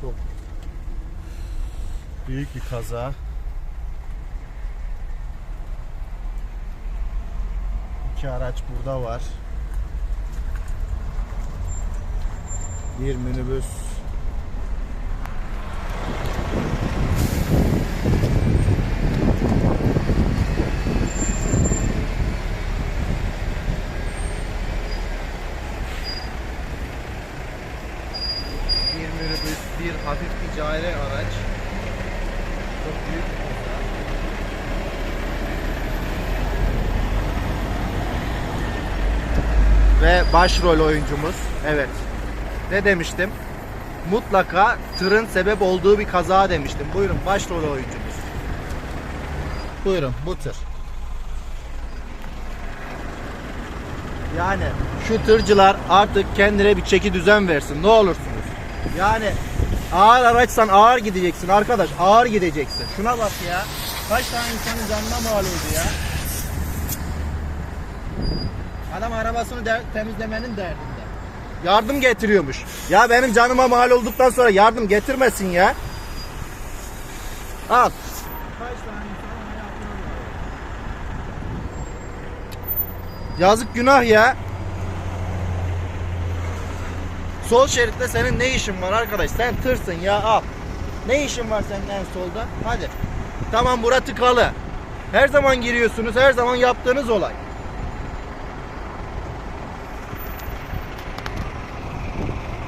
Çok büyük bir kaza. İki araç burada var. Bir minibüs Bir minibüs, bir hafif ticari araç. Çok büyük. Ve başrol oyuncumuz. Evet. Ne demiştim? Mutlaka tırın sebep olduğu bir kaza demiştim. Buyurun başrol oyuncumuz. Buyurun bu tır. Yani şu tırcılar artık kendine bir çeki düzen versin. Ne olursunuz. Yani ağır araçsan ağır gideceksin arkadaş. Ağır gideceksin. Şuna bak ya. Kaç tane insanın canına mal oldu ya. Adam arabasını de- temizlemenin derdinde. Yardım getiriyormuş. Ya benim canıma mal olduktan sonra yardım getirmesin ya. Al. Yazık günah ya. Sol şeritte senin ne işin var arkadaş? Sen tırsın ya al. Ne işin var senin en solda? Hadi. Tamam bura tıkalı. Her zaman giriyorsunuz, her zaman yaptığınız olay.